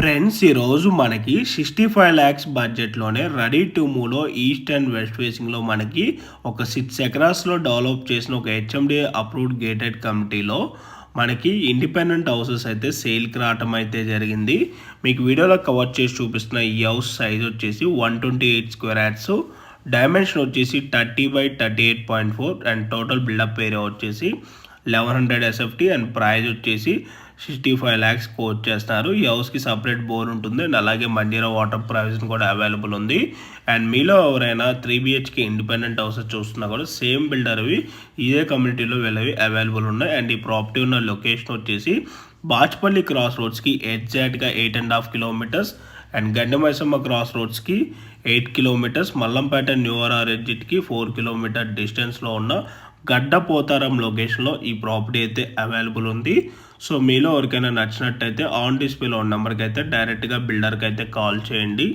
Friends ఈరోజు మనకి sixty five lakhs బడ్జెట్లోనే రెడీ టు మూలో ఈస్ట్ అండ్ వెస్ట్ ఫేసింగ్లో మనకి ఒక సిక్స్ ఎకరాస్లో డెవలప్ చేసిన ఒక హెచ్ఎండి అప్రూవ్డ్ గేటెడ్ కమిటీలో మనకి ఇండిపెండెంట్ హౌసెస్ అయితే సేల్కి రావటం అయితే జరిగింది. మీకు వీడియోలో కవర్ చేసి చూపిస్తున్న ఈ హౌస్ సైజ్ వచ్చేసి one twenty eight square yards dimension వచ్చేసి thirty by thirty eight point four and total built up area వచ్చేసి eleven hundred SFT and price వచ్చేసి సిక్స్టీ ఫైవ్ ల్యాక్స్ కోట్ చేస్తారు. ఈ హౌస్కి సపరేట్ బోర్ ఉంటుంది అండ్ అలాగే మండీలో వాటర్ ప్రొవిజన్ కూడా అవైలబుల్ ఉంది. అండ్ మీలో ఎవరైనా త్రీ బిహెచ్కే ఇండిపెండెంట్ హౌసెస్ చూస్తున్నా కూడా సేమ్ బిల్డర్వి ఇదే కమ్యూనిటీలో వీళ్ళవి అవైలబుల్ ఉన్నాయి. అండ్ ఈ ప్రాపర్టీ ఉన్న లొకేషన్ వచ్చేసి బాచ్పల్లి క్రాస్ రోడ్స్కి ఎగ్జాక్ట్గా eight and half kilometres and Gandimaisamma cross రోడ్స్కి eight kilometres Mallampet న్యూఆర్ ఎగ్జిట్కి ఫోర్ కిలోమీటర్ డిస్టెన్స్లో ఉన్న గడ్డపోతారం లొకేషన్లో ఈ ప్రాపర్టీ అయితే అవైలబుల్ ఉంది. సో మీలో ఎవరికైనా నచ్చినట్టయితే ఆన్ డిస్ప్లేలో ఉన్న నెంబర్కి అయితే డైరెక్ట్గా బిల్డర్కి అయితే కాల్ చేయండి.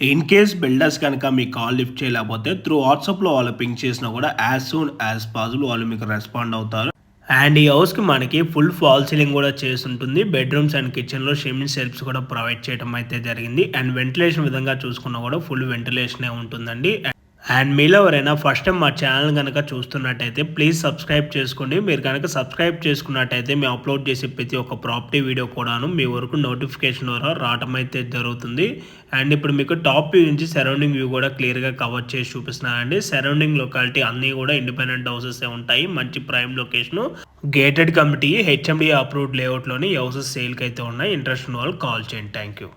ఇన్ కేస్ బిల్డర్స్ కనుక మీ కాల్ లిఫ్ట్ చేయలేకపోతే త్రూ వాట్సాప్లో వాళ్ళు పింక్ చేసినా కూడా యాజ్ సూన్ యాజ్ పాసిబుల్ వాళ్ళు మీకు రెస్పాండ్ అవుతారు. అండ్ ఈ హౌస్కి మనకి ఫుల్ ఫాల్ సీలింగ్ కూడా చేసి ఉంటుంది. బెడ్రూమ్స్ అండ్ కిచెన్లో షిమిన్ సెల్ఫ్స్ కూడా ప్రొవైడ్ చేయడం అయితే జరిగింది. అండ్ వెంటిలేషన్ విధంగా చూసుకున్నా కూడా ఫుల్ వెంటిలేషనే ఉంటుందండి. అండ్ మీలో ఎవరైనా ఫస్ట్ టైం మా ఛానల్ కనుక చూస్తున్నట్టయితే ప్లీజ్ సబ్స్క్రైబ్ చేసుకోండి. మీరు కనుక సబ్స్క్రైబ్ చేసుకున్నట్టయితే మేము అప్లోడ్ చేసే ప్రతి ఒక్క ప్రాపర్టీ వీడియో కూడాను మీ వరకు నోటిఫికేషన్ ద్వారా రావటం అయితే జరుగుతుంది. అండ్ ఇప్పుడు మీకు టాప్ వ్యూ నుంచి సరౌండింగ్ వ్యూ కూడా క్లియర్గా కవర్ చేసి చూపిస్తున్నానండి సరౌండింగ్ లొకాలిటీ అన్నీ కూడా ఇండిపెండెంట్ హౌసెస్ ఉంటాయి. మంచి prime location gated community HMD approved లేఅవుట్లోని houses సేల్కి అయితే ఉన్నాయి. ఇంట్రెస్ట్ ఉన్న వాళ్ళు కాల్ చేయండి. Thank you